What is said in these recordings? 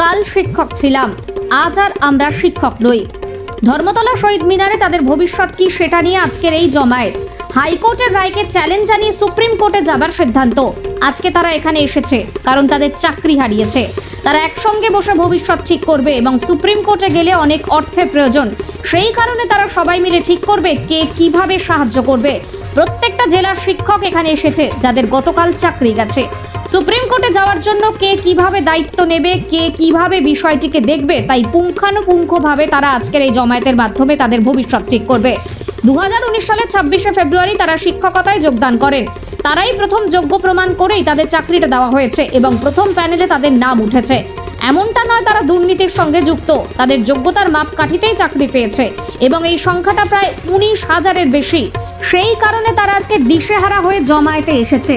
কাল শিক্ষক ছিলাম। আজ আর আমরা শিক্ষক নই। ধর্মতলা শহীদ মিনারে তাদের ভবিষ্যৎ কি সেটা নিয়ে আজকের এই জমায়েত। হাইকোর্টের রায়কে চ্যালেঞ্জ জানিয়ে সুপ্রিম কোর্টে যাবার সিদ্ধান্ত। আজকে তারা এখানে এসেছে, কারণ তাদের চাকরি হারিয়েছে। তারা একসঙ্গে বসে ভবিষ্যৎ ঠিক করবে এবং সুপ্রিম কোর্টে গেলে অনেক অর্থের প্রয়োজন। সেই কারণে তারা সবাই মিলে ঠিক করবে কে কীভাবে সাহায্য করবে। প্রত্যেকটা জেলার শিক্ষক এখানে এসেছে, যাদের গতকাল চাকরি গেছে। সুপ্রিম কোর্টে যাওয়ার জন্য কে কীভাবে দায়িত্ব নেবে, কে কীভাবে বিষয়টিকে দেখবে, তাই পুঙ্খানুপুঙ্খভাবে তারা আজকের এই জমায়েতের মাধ্যমে তাদের ভবিষ্যৎ ঠিক করবে। দুহাজার উনিশ সালে ছাব্বিশে ফেব্রুয়ারি তারা শিক্ষকতায় যোগদান করেন। তারাই প্রথম যোগ্য প্রমাণ করেই তাদের চাকরিটা দেওয়া হয়েছে এবং প্রথম প্যানেলে তাদের নাম উঠেছে। এমনটা নয় তারা দুর্নীতির সঙ্গে যুক্ত। তাদের যোগ্যতার মাপকাঠিতেই চাকরি পেয়েছে এবং এই সংখ্যাটা প্রায় উনিশ হাজারের বেশি। সেই কারণে তারা আজকে দিশেহারা হয়ে জমায়েতে এসেছে,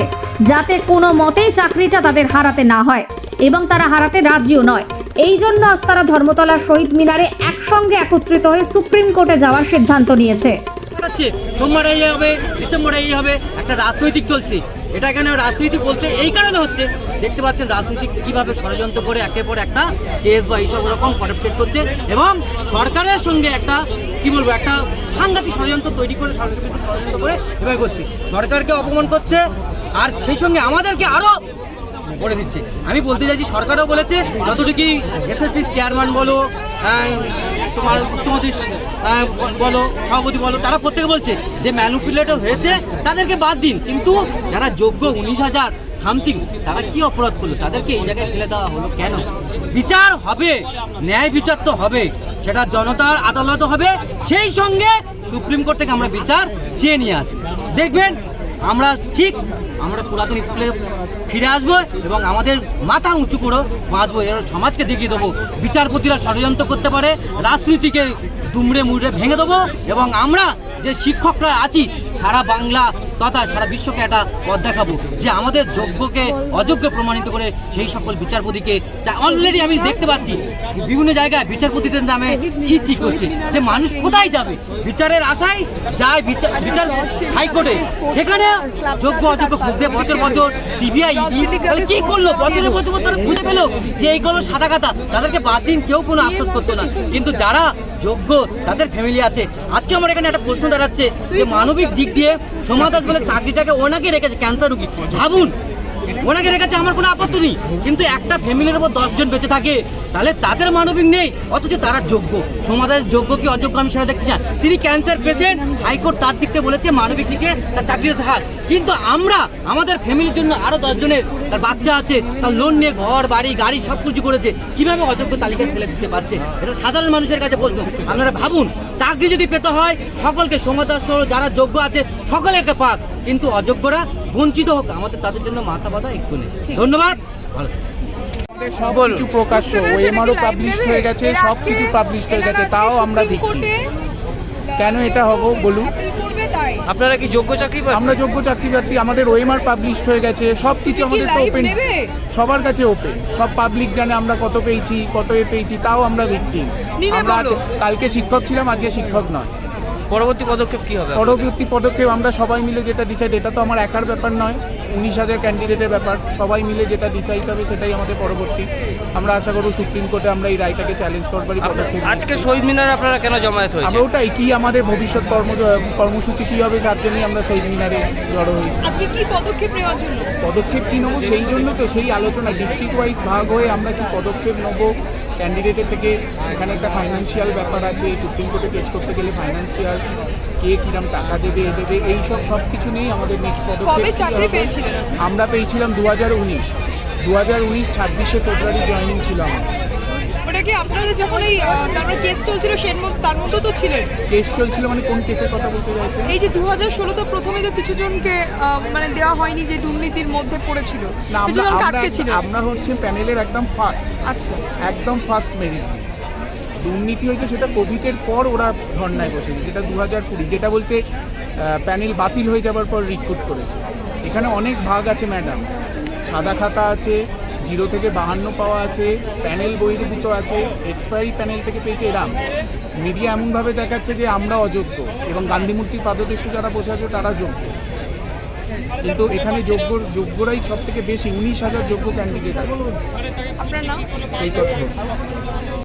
যাতে কোনো মতেই চাকরিটা তাদের হারাতে না হয় এবং তারা হারাতে রাজিও নয়। এই জন্য আজ তারা ধর্মতলা শহীদ মিনারে একসঙ্গে একত্রিত হয়ে সুপ্রিম কোর্টে যাওয়ার সিদ্ধান্ত নিয়েছে। সোমবার এই হবে, ডিসেম্বরে এই হবে, একটা রাজনৈতিক চলছে। এটা এখানে রাজনীতি বলতে এই কারণে হচ্ছে, দেখতে পাচ্ছেন রাজনীতি কীভাবে ষড়যন্ত্র করে একের পর একটা কেস বা এইসব রকম কনসেপ্ট করছে এবং সরকারের সঙ্গে একটা, কি বলব, একটা সাংঘাতিক ষড়যন্ত্র তৈরি করে সরকারকে ষড়যন্ত্র করে এভাবে করছে। সরকারকে অপমান করছে আর সেই সঙ্গে আমাদেরকে আরও করে দিচ্ছে। আমি বলতে চাইছি, সরকারও বলেছে যতটুকু এসএসসি চেয়ারম্যান বলো তোমার উচ্চমন্ত্রী আহ, বলো সভাপতি বলো তারা প্রত্যেকে বলছে যে ম্যানুপুলেটর হয়েছে তাদেরকে বাদ দিন। কিন্তু যারা যোগ্য উনিশ হাজার সামথিং তারা কি অপরাধ করল? তাদেরকে এই জায়গায় ফেলে দেওয়া হলো কেন? বিচার হবে ন্যায় বিচার তো হবে সেটা জনতার আদালত হবে সেই সঙ্গে সুপ্রিম কোর্ট থেকে আমরা বিচার চেয়ে নিয়ে আসব। দেখবেন আমরা ঠিক আমরা পুরাতন স্কুলে ফিরে আসব এবং আমাদের মাথা উঁচু করে বাঁচবো এর সমাজকে দেখিয়ে দেবো। বিচারপতিরা ষড়যন্ত্র করতে পারে, রাজনীতিকে দুমড়ে মুড়ে ভেঙে দেবো এবং আমরা যে শিক্ষকরা আছি সারা বাংলা তথা সারা বিশ্বকে একটা পথ দেখাবো যে আমাদের যোগ্যকে অযোগ্য প্রমাণিত করে সেই সকল বিচারপতিকে অলরেডি আমি দেখতে পাচ্ছি বিভিন্ন জায়গায় বিচারপতিদের নামে ছি করছে যে মানুষ কোথায় যাবে? বিচারের আশায় যায় বিচার বিচার হাইকোর্টে। সেখানে যোগ্য, অযোগ্য খুঁজতে বছর বছর সিবিআই কি করল? বছরের বছর বছর খুঁজে পেল যে এইগুলো সাদা কাটা তাদেরকে বাদ দিন, কেউ কোনো আফসোস করছে না। কিন্তু যারা যোগ্য, তাদের ফ্যামিলি আছে। আজকে আমার এখানে একটা প্রশ্ন দাঁড়াচ্ছে যে মানবিক দিক দিয়ে সমাদাস বলে চাকরিটাকে ওনাকে রেখেছে ক্যান্সার রুগী। ভাবুন ওনাকে রেখেছে আমার কোনো আপত্তি নেই। কিন্তু একটা ফ্যামিলির উপর দশজন বেঁচে থাকে, তাহলে তাদের মানবিক নেই, অথচ তারা যোগ্য। সমাজের যোগ্য কি অযোগ্য আমি সেটা দেখতে চাই তিনি ক্যান্সার পেশেন্ট হাইকোর্ট তার দিক থেকে বলেছে, মানবিক দিকে তার চাকরিতে থাক কিন্তু আমরা, আমাদের ফ্যামিলির জন্য আরও দশজনের তার বাচ্চা আছে, তার লোন নিয়ে ঘর, বাড়ি, গাড়ি সব কিছু করেছে, কীভাবে অযোগ্য তালিকায় ফেলে দিতে পারছে? এটা সাধারণ মানুষের কাছে প্রশ্ন। আপনারা ভাবুন, চাকরি যদি পেতে হয়, সকলকে সহ যারা যোগ্য আছে সকলে একটা পাক কিন্তু অযোগ্যরা বঞ্চিত হোক আমাদের তাদের জন্য মাথা বাঁধা একটু নেই। ধন্যবাদ ভালো সব কিছু প্রকাশ্য ওএমআরও পাবলিশ হয়ে গেছে সব কিছু পাবলিশ হয়ে গেছে তাও আমরা দেখি। কেন এটা হব বলুন। আপনারা কি যোগ্য চাকরি আমরা যোগ্য চাকরি প্রার্থী আমাদের ওএমআর পাবলিশ হয়ে গেছে সব কিছু আমাদের তো ওপেন সবার কাছে ওপেন সব পাবলিক জানে আমরা কত পেয়েছি কত এ পেয়েছি তাও আমরা ভিক্টিম আমরা কালকে শিক্ষক ছিলাম আজকে শিক্ষক নয়। পরবর্তী পদক্ষেপ কি হবে পরবর্তী পদক্ষেপ আমরা সবাই মিলে যেটা ডিসাইড এটা তো আমার একার ব্যাপার নয় উনিশ হাজার ক্যান্ডিডেটের ব্যাপার সবাই মিলে যেটা ডিসাইড হবে সেটাই আমাদের পরবর্তী। আমরা আশা করব সুপ্রিম কোর্টে আমরা এই রায়টাকে চ্যালেঞ্জ করবারই পদক্ষেপ আজকে শহীদ মিনারে আপনারা কেন জমায়েত হয়েছে আমরা ওটাই কি আমাদের ভবিষ্যৎ কর্ম কর্মসূচি কি হবে তার জন্যই আমরা শহীদ মিনারে জড়ো হয়েছি। আজকে কি পদক্ষেপ নেওয়ার জন্য? পদক্ষেপ কি নেব সেই জন্য তো সেই আলোচনা ডিস্ট্রিক্ট ওয়াইজ ভাগ হয়ে আমরা কি পদক্ষেপ নেব ক্যান্ডিডেটের থেকে এখানে একটা ফাইন্যান্সিয়াল ব্যাপার আছে সুপ্রিম কোর্টে কেস করতে গেলে ফাইন্যান্সিয়াল কে কিরম টাকা দেবে এ দেবে এইসব সব সব কিছু নিয়েই আমাদের নেক্সট পদক্ষেপ আমরা পেয়েছিলাম দু হাজার উনিশ। দু হাজার উনিশ ছাব্বিশে ফেব্রুয়ারি জয়নিং ছিল আমার। ওটা কি আপনাদের যখন এই তারপরে কেস চলছিল সের মধ্যে তার মধ্যে তো ছিলেন? কেস চলছিল মানে কোন কেসের কথা বলতে চাইছেন? এই যে দু হাজার ষোলোতে প্রথমে তো কিছু জনকে মানে দেওয়া হয়নি যে দুর্নীতির মধ্যে পড়েছিল। কিছু আমরা আটকে ছিল? আমরা হচ্ছে প্যানেলের একদম ফার্স্ট আচ্ছা। একদম ফার্স্ট মেরিট দুর্নীতি হয়েছে সেটা কোভিডের পর ওরা ধর্নায় বসেছে যেটা দু হাজার কুড়ি যেটা বলছে প্যানেল বাতিল হয়ে যাবার পর রিক্রুট করেছে। এখানে অনেক ভাগ আছে ম্যাডাম সাদা খাতা আছে জিরো থেকে বাহান্ন পাওয়া আছে প্যানেল বহির্ভূত আছে এক্সপায়ারি প্যানেল থেকে পেয়েছে এরাম। মিডিয়া এমনভাবে দেখাচ্ছে যে আমরা অযোগ্য এবং গান্ধীমূর্তির পাদদেশে যারা বসে আছে তারা যোগ্য। কিন্তু এখানে যোগ্য যোগ্যরাই সব থেকে বেশি উনিশ হাজার যোগ্য ক্যান্ডিডেট আছে। সেই তথ্য